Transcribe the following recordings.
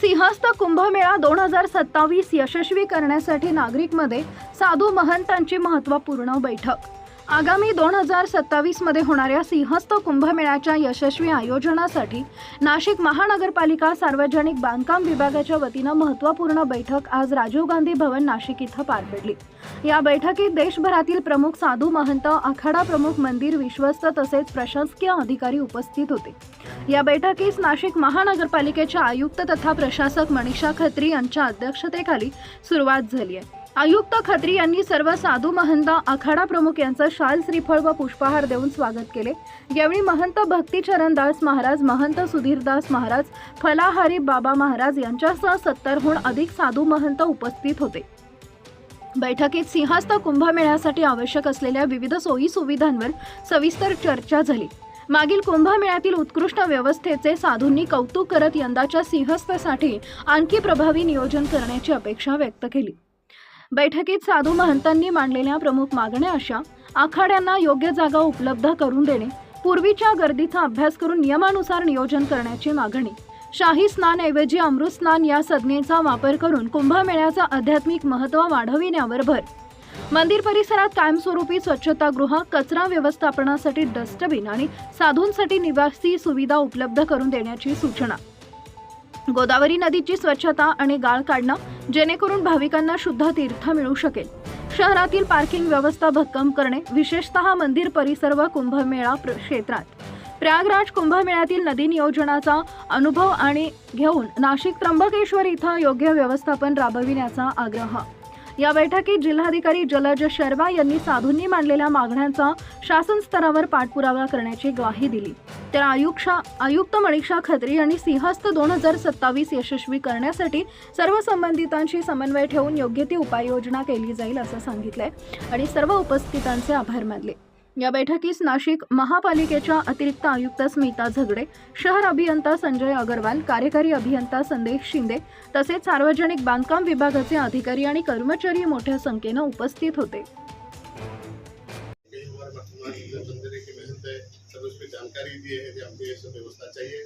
सिंहस्थ कुंभमेळा दोन हजार सत्तावीस यशस्वी करण्यासाठी नागरिकमध्ये साधू महंतांची महत्त्वपूर्ण बैठक. आगामी दोन हजार सत्तावीसमध्ये होणाऱ्या सिंहस्थ कुंभमेळ्याच्या यशस्वी आयोजनासाठी नाशिक महानगरपालिका सार्वजनिक बांधकाम विभागाच्या वतीनं महत्त्वपूर्ण बैठक आज राजीव गांधी भवन नाशिक इथं पार पडली. या बैठकीत देशभरातील प्रमुख साधू महंत आखाडा प्रमुख मंदिर विश्वस्त तसेच प्रशासकीय अधिकारी उपस्थित होते. या बैठकीस नाशिक महानगरपालिकेच्या आयुक्त तथा प्रशासक मनीषा खत्री यांच्या अध्यक्षतेखाली सुरुवात झाली आहे. आयुक्त खत्री यांनी सर्व साधू महंत आखाडा प्रमुख यांचं शाल श्रीफळ व पुष्पहार देऊन स्वागत केले. यावेळी महंत भक्तीचरणदास महाराज महंत सुधीरदास महाराज फलाहारी बाबा महाराज यांच्यासह सत्तरहून अधिक साधू महंत उपस्थित होते. बैठकीत सिंहस्थ कुंभमेळ्यासाठी आवश्यक असलेल्या विविध सोयी सुविधांवर सविस्तर चर्चा झाली. मागील कुंभमेळ्यातील उत्कृष्ट व्यवस्थेचे साधूंनी कौतुक करत यंदाच्या सिंहस्थसाठी आणखी प्रभावी नियोजन करण्याची अपेक्षा व्यक्त केली. बैठकीत साधू महंतांनी मांडलेल्या प्रमुख मागण्या अशा आखाड्यांना योग्य जागा उपलब्ध करून देणे पूर्वीच्या गर्दीचा अभ्यास करून नियमानुसार नियोजन करण्याची मागणी शाही स्नानऐवजी अमृत स्नान या संज्ञेचा वापर करून कुंभमेळ्याचा आध्यात्मिक महत्त्व वाढविण्यावर भर. मंदिर परिसरात कायमस्वरूपी स्वच्छतागृह कचरा व्यवस्थापनासाठी डस्टबिन आणि साधूंसाठी निवासी सुविधा उपलब्ध करून देण्याची सूचना. गोदावरी नदीची स्वच्छता आणि गाळ काढणं जेणेकरून भाविकांना शुद्ध तीर्थ मिळू शकेल. शहरातील पार्किंग व्यवस्था भक्कम करणे विशेषतः मंदिर परिसर व कुंभमेळा प्र- क्षेत्रात. प्रयागराज कुंभमेळ्यातील नदी नियोजनाचा अनुभव आणि घेऊन नाशिक त्र्यंबकेश्वर इथं योग्य व्यवस्थापन राबविण्याचा आग्रह. या बैठकीत जिल्हाधिकारी जलज शर्मा यांनी साधूंनी मांडलेल्या मागण्यांचा शासन स्तरावर पाठपुरावा करण्याची ग्वाही दिली. तर आयुक्षा आयुक्त मनीषा खत्री यांनी सिंहस्थ दोन हजार सत्तावीस यशस्वी करण्यासाठी सर्व संबंधितांशी समन्वय ठेवून योग्य ती उपाययोजना केली जाईल असं सांगितलंय. आणि सर्व उपस्थितांचे आभार मानले. या बैठकीस नाशिक महापालिकेच्या अतिरिक्त आयुक्त स्मिता झगडे शहर अभियंता संजय अगरवाल कार्यकारी अभियंता संदेश शिंदे तसेच सार्वजनिक बांधकाम विभागाचे अधिकारी आणि कर्मचारी मोठ्या संख्येनं उपस्थित होते. की सब उस पर जानकारी दिए है कि हमको ये सब व्यवस्था चाहिए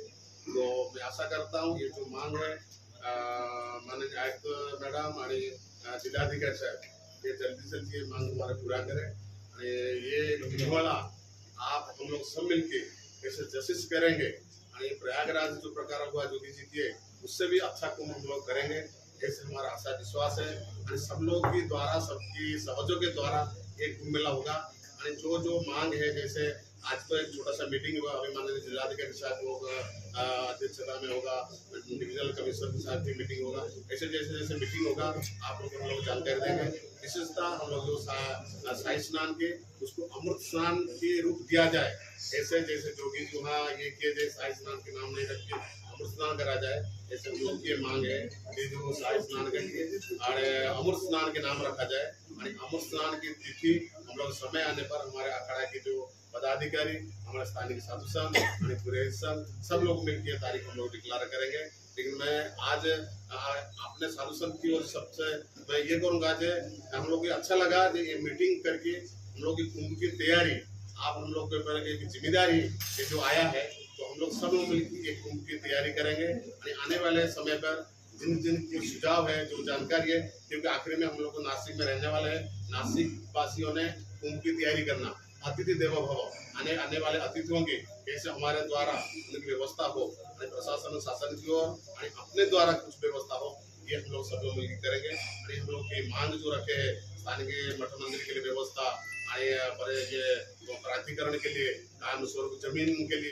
तो मैं आशा करता हूँ ये जो मांग है माननीय आयुक्त मैडम और अ, जिलाधिकारी साहब ये जल्दी से जल्दी ये मांग हमारा पूरा करें। और ये कुंभमेला आप हम लोग सब मिलके ऐसे जस्टिस करेंगे और प्रयागराज जो प्रकार हुआ जोगी जी के उससे भी अच्छा कुंभ हम लोग करेंगे ऐसे हमारा आशा विश्वास है। और सब लोग के द्वारा सबकी सहजों के द्वारा एक कुंभ मेला होगा। आणि जो जो मांग है जैसे आज तो एक छोटा सा मीटिंग हुआ, अभी माननीय जिलाधिकारी साहब होगा अध्यक्षता में होगा डिविजनल कमिश्नर के साथ भी मीटिंग होगा। ऐसे जैसे जैसे मीटिंग होगा, आप लोग हम लोग जानकारी देंगे। विशेषता हम लोग जो सा- शाही स्नान के, उसको अमृत स्नान के रूप दिया जाए। ऐसे जैसे जोगी जी वहाँ ये किए जाए शाही स्नान के नाम नहीं रख। स्नान करा जाए, ऐसे हम लोग की मांग है कि जो शाही स्नान करके और अमृत स्नान के नाम रखा जाए। और अमृत स्नान की तिथि हम लोग समय आने पर हमारे अखाड़ा के जो पदाधिकारी, हमारे स्थानीय साधु संत और पुरोहित संत, सब लोग मिलकर तारीख हम लोग डिक्लेयर करेंगे। लेकिन मैं आज अपने साधु संत की ओर सबसे मैं ये करूँगा कि हम लोग को अच्छा लगा ये मीटिंग करके, हम लोग की कुंभ की तैयारी, आप हम लोग के ज़िम्मेदारी ये जो आया है लोग सब लोग मिलकर एक कुंभ की तैयारी करेंगे। आने वाले समय पर जिन जिन की सुझाव है, जो जानकारी है, क्योंकि आखिर में हम लोग को नासिक में रहने वाले हैं नासिक वासियों ने कुंभ की तैयारी करना। अतिथि देवो भव। आने आने वाले अतिथियों की कैसे हमारे द्वारा उनकी व्यवस्था हो प्रशासन शासन की ओर अपने द्वारा कुछ व्यवस्था हो, ये हम लोग सब लोग मिलकर करेंगे। हम लोग की मांग जो रखे है, स्थानीय मठ मंदिर के लिए व्यवस्था प्राधिकरण के लिए कायम स्वरूप ज़मीन के लिए